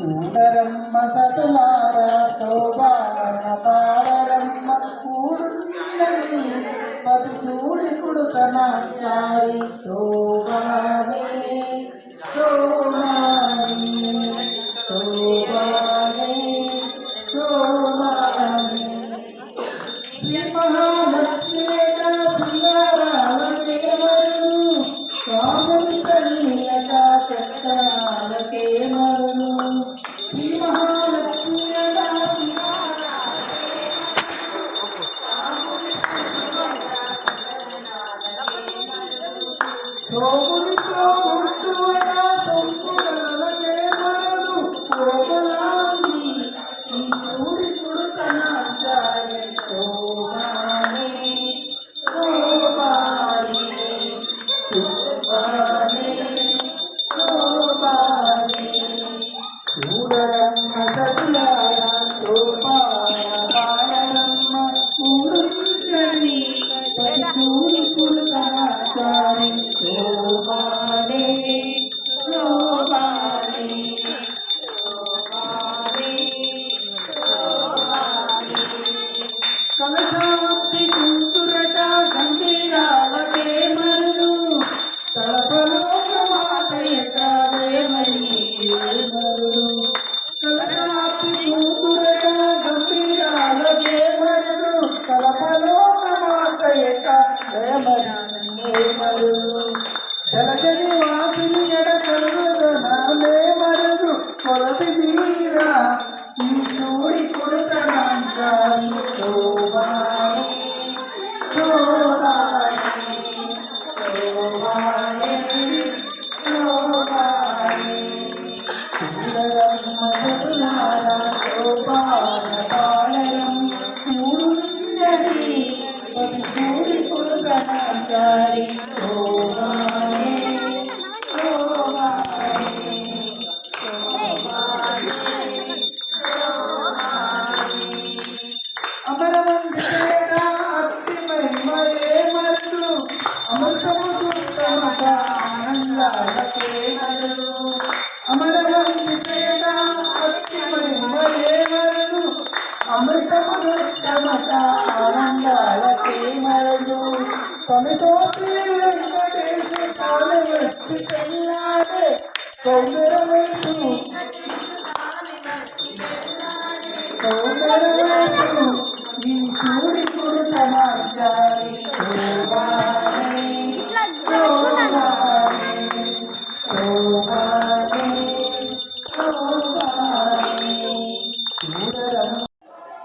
చూడరమ్మ సతులారా శోభాన పాడరమ్మ కూడున్నది పది చూడి కుడుతన చారి శోభానే శోభానే శోభానే Oh, my God.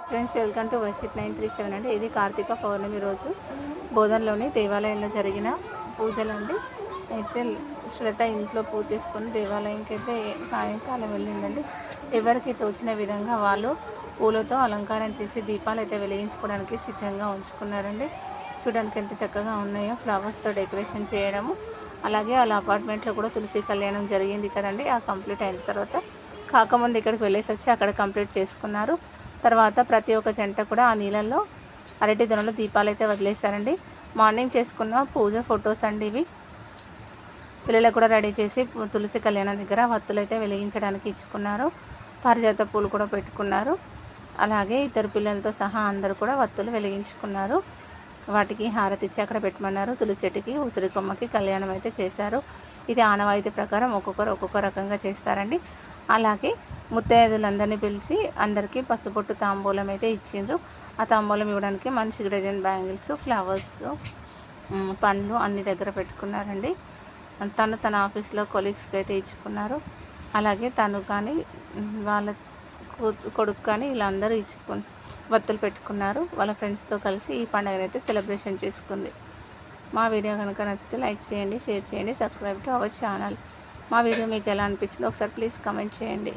Friends welcome to worship nine three seven అండి. ఇది కార్తీక పౌర్ణమి రోజు. బోధనలోని దేవాలయంలో జరిగిన పూజలు అండి అయితే శ్రద్ధ ఇంట్లో పూజ చేసుకొని దేవాలయంకి అయితే సాయంకాలం వెళ్ళిందండి. ఎవరికి తోచిన విధంగా వాళ్ళు పూలతో అలంకారం చేసి దీపాలు అయితే వెలిగించుకోవడానికి సిద్ధంగా ఉంచుకున్నారండి. చూడడానికి ఎంత చక్కగా ఉన్నాయో ఫ్లవర్స్తో డెకరేషన్ చేయడము. అలాగే వాళ్ళ అపార్ట్మెంట్లో కూడా తులసి కళ్యాణం జరిగింది కదండి. ఆ కంప్లీట్ అయిన తర్వాత కాకముందు ఇక్కడికి వెళ్ళేసి వచ్చి అక్కడ కంప్లీట్ చేసుకున్నారు. తర్వాత ప్రతి ఒక్క జంట కూడా ఆ నీళ్ళల్లో అరటి దొనలో దీపాలు అయితే వదిలేశారండి. మార్నింగ్ చేసుకున్న పూజ ఫొటోస్ అండి ఇవి. పిల్లలకు కూడా రెడీ చేసి తులసి కళ్యాణం దగ్గర వత్తులు అయితే వెలిగించడానికి ఇచ్చుకున్నారు. పారిజాత పూలు కూడా పెట్టుకున్నారు. అలాగే ఇద్దరు పిల్లలతో సహా అందరూ కూడా వత్తులు వెలిగించుకున్నారు. వాటికి హారతి ఇచ్చి అక్కడ పెట్టమన్నారు. తులసి చెట్టుకి ఉసిరి కొమ్మకి కళ్యాణం అయితే చేశారు. ఇది ఆనవాయితీ ప్రకారం ఒక్కొక్కరు ఒక్కొక్క రకంగా చేస్తారండి. అలాగే ముత్తైదులందరినీ పిలిచి అందరికీ పసుపొట్టు తాంబూలం అయితే ఇచ్చిండ్రు. ఆ తాంబూలం ఇవ్వడానికి మంచి డజన్ బ్యాంగిల్స్ ఫ్లవర్స్ పండ్లు అన్ని దగ్గర పెట్టుకున్నారండి. తను తన ఆఫీస్లో కొలీగ్స్కి అయితే ఇచ్చుకున్నారు. అలాగే తను కానీ వాళ్ళ కొడుకు కానీ వీళ్ళందరూ ఇచ్చుకు వత్తులు పెట్టుకున్నారు. వాళ్ళ ఫ్రెండ్స్తో కలిసి ఈ పండుగను అయితే సెలబ్రేషన్ చేసుకుంది. మా వీడియో కనుక నచ్చితే లైక్ చేయండి షేర్ చేయండి సబ్స్క్రైబ్ టు అవర్ ఛానల్. మా వీడియో మీకు ఎలా అనిపించిందో ఒకసారి ప్లీజ్ కమెంట్ చేయండి.